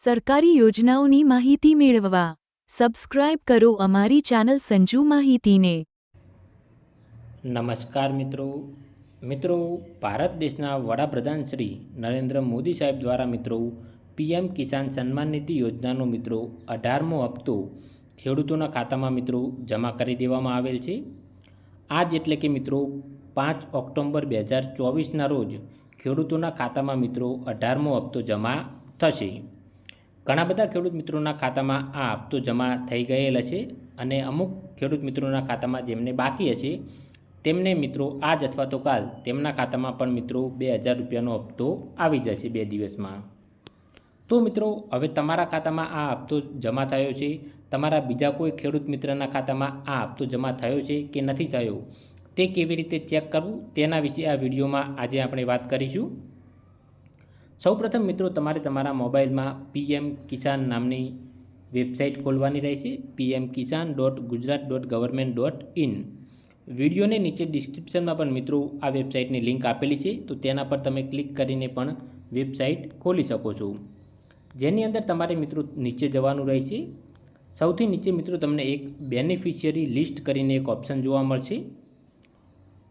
સરકારી યોજનાઓની માહિતી મેળવવા. સબસ્ક્રાઇબ કરો અમારી ચેનલ સંજુ માહિતીને. નમસ્કાર મિત્રો. મિત્રો, ભારત દેશના વડાપ્રધાન શ્રી નરેન્દ્ર મોદી સાહેબ દ્વારા મિત્રો, પીએમ કિસાન સન્માન નિધિ યોજનાનો મિત્રો, અઢારમો હપ્તો ખેડૂતોના ખાતામાં મિત્રો જમા કરી દેવામાં આવેલ છે. આજ એટલે કે મિત્રો, પાંચ ઓક્ટોબર બે હજાર ચોવીસના રોજ ખેડૂતોના ખાતામાં મિત્રો અઢારમો હપ્તો જમા થશે. ઘણા બધા ખેડૂત મિત્રોના ખાતામાં આ હપ્તો જમા થઈ ગયેલ છે અને અમુક ખેડૂત મિત્રોના ખાતામાં જેમને બાકી હશે, તેમને મિત્રો આજ અથવા તો કાલ તેમના ખાતામાં પણ મિત્રો બે હજાર રૂપિયાનો હપ્તો આવી જશે બે દિવસમાં. તો મિત્રો, હવે તમારા ખાતામાં આ હપ્તો જમા થયો છે. તમારા બીજા કોઈ ખેડૂત મિત્રના ખાતામાં આ હપ્તો જમા થયો છે કે નથી થયો, તે કેવી રીતે ચેક કરવું તેના વિશે આ વિડીયોમાં આજે આપણે વાત કરીશું. સૌપ્રથમ મિત્રો, તમારે તમારા મોબાઈલમાં પીએમ કિસાન નામની વેબસાઇટ ખોલવાની રહેશે, PM Kisan dot Gujarat dot government dot in. વિડીયોને નીચે ડિસ્ક્રિપ્શનમાં પણ મિત્રો આ વેબસાઇટની લિંક આપેલી છે, તો તેના પર તમે ક્લિક કરીને પણ વેબસાઇટ ખોલી શકો છો. જેની અંદર તમારે મિત્રો નીચે જવાનું રહેશે. સૌથી નીચે મિત્રો તમને એક બેનિફિશિયરી લિસ્ટ કરીને એક ઓપ્શન જોવા મળશે.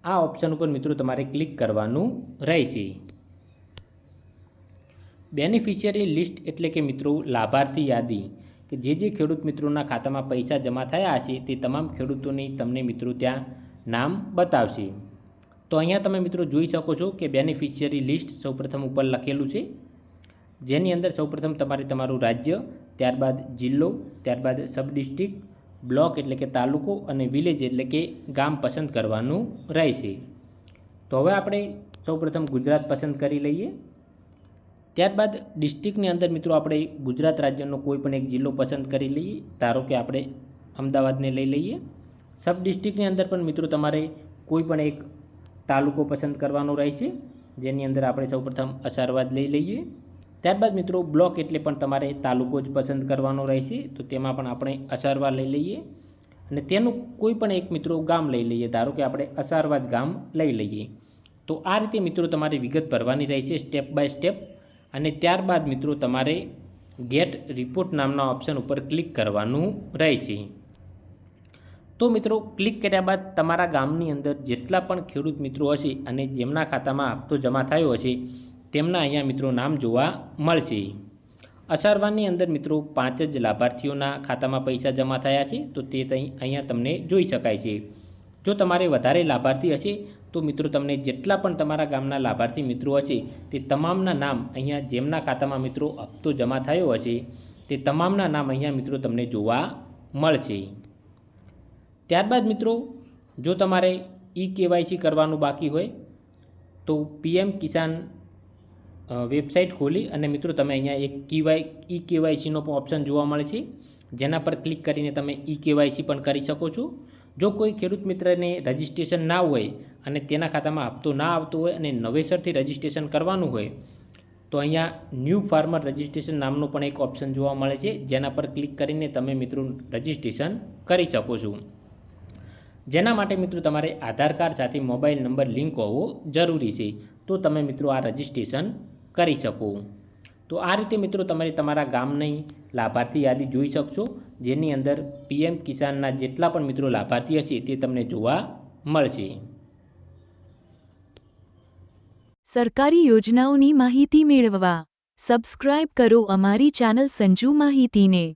આ ઓપ્શન ઉપર મિત્રો તમારે ક્લિક કરવાનું રહેશે. બેનિફિશિયરી લિસ્ટ એટલે કે મિત્રો લાભાર્થી યાદી, કે જે જે ખેડૂત મિત્રોના ખાતામાં પૈસા જમા થયા છે તે તમામ ખેડૂતોની તમને મિત્રો ત્યાં નામ બતાવશે. તો અહીંયા તમે મિત્રો જોઈ શકો છો કે બેનિફિશિયરી લિસ્ટ સૌપ્રથમ ઉપર લખેલું છે. જેની અંદર સૌપ્રથમ તમારે તમારું રાજ્ય, ત્યારબાદ જિલ્લો, ત્યારબાદ સબ ડિસ્ટ્રિક્ટ બ્લોક એટલે કે તાલુકો અને વિલેજ એટલે કે ગામ પસંદ કરવાનું રહેશે. તો હવે આપણે સૌપ્રથમ ગુજરાત પસંદ કરી લઈએ. ત્યારબાદ ડિસ્ટ્રિક્ટની અંદર મિત્રો આપણે ગુજરાત રાજ્યનો કોઈ પણ એક જિલ્લો પસંદ કરી લઈએ, ધારો કે આપણે અમદાવાદને લઈ લઈએ. સબ ડિસ્ટ્રિક્ટની અંદર પણ મિત્રો તમારે કોઈ પણ એક તાલુકો પસંદ કરવાનો રહેશે, જેની અંદર આપણે સૌપ્રથમ અસારવાદ લઈ લઈએ. ત્યારબાદ મિત્રો બ્લોક એટલે પણ તમારે તાલુકો જ પસંદ કરવાનો રહેશે, તો તેમાં પણ આપણે અસારવાદ લઈ લઈએ. અને તેનું કોઈ પણ એક મિત્રો ગામ લઈ લઈએ, ધારો કે આપણે અસારવાદ ગામ લઈ લઈએ. તો આ રીતે મિત્રો તમારે વિગત ભરવાની રહેશે, સ્ટેપ બાય સ્ટેપ. અને ત્યારબાદ મિત્રો તમારે ગેટ રિપોર્ટ નામના ઓપ્શન ઉપર ક્લિક કરવાનું રહેશે. તો મિત્રો ક્લિક કર્યા બાદ તમારા ગામની અંદર જેટલા પણ ખેડૂત મિત્રો હશે અને જેમના ખાતામાં હપ્તો જમા થયો હશે, તેમના અહીંયા મિત્રો નામ જોવા મળશે. અસારવાની અંદર મિત્રો પાંચ જ લાભાર્થીઓના ખાતામાં પૈસા જમા થયા છે, તો તે અહીંયા તમને જોઈ શકાય છે. જો તમારે વધારે લાભાર્થી હશે તો મિત્રો તમને જેટલા પણ તમારા ગામના લાભાર્થી મિત્રો હશે, તે તમામના નામ અહીંયા જેમના ખાતામાં મિત્રો હપ્તો જમા થયો હશે, તે તમામના નામ અહીંયા મિત્રો તમને જોવા મળશે. ત્યારબાદ મિત્રો, જો તમારે ઈ કેવાયસી કરવાનું બાકી હોય, તો પીએમ કિસાન વેબસાઇટ ખોલી અને મિત્રો તમે અહીંયા એક કીવાય ઈ કેવાયસીનો પણ ઓપ્શન જોવા મળે છે. જેના પર ક્લિક કરીને તમે ઈ કેવાયસી પણ કરી શકો છો. જો કોઈ ખેડૂત મિત્રને રજિસ્ટ્રેશન ના હોય અને તેના ખાતામાં હપ્તો ના આવતો હોય અને નવેસરથી રજિસ્ટ્રેશન કરવાનું હોય, તો અહીંયા ન્યૂ ફાર્મર રજિસ્ટ્રેશન નામનું પણ એક ઓપ્શન જોવા મળે છે, જેના પર ક્લિક કરીને તમે મિત્રો રજિસ્ટ્રેશન કરી શકો છો. જેના માટે મિત્રો તમારે આધાર કાર્ડ સાથે મોબાઈલ નંબર લિંક હોવો જરૂરી છે, તો તમે મિત્રો આ રજિસ્ટ્રેશન કરી શકો. તો આ રીતે મિત્રો તમે તમારા ગામની લાભાર્થી યાદી જોઈ શકશો જેની અંદર પીએમ કિસાનના જેટલા પણ મિત્રો લાભાર્થી હશે તે તમને જોવા મળશે. સરકારી યોજનાઓની માહિતી મેળવવા સબસ્ક્રાઇબ કરો અમારી ચેનલ સંજુ માહિતીને.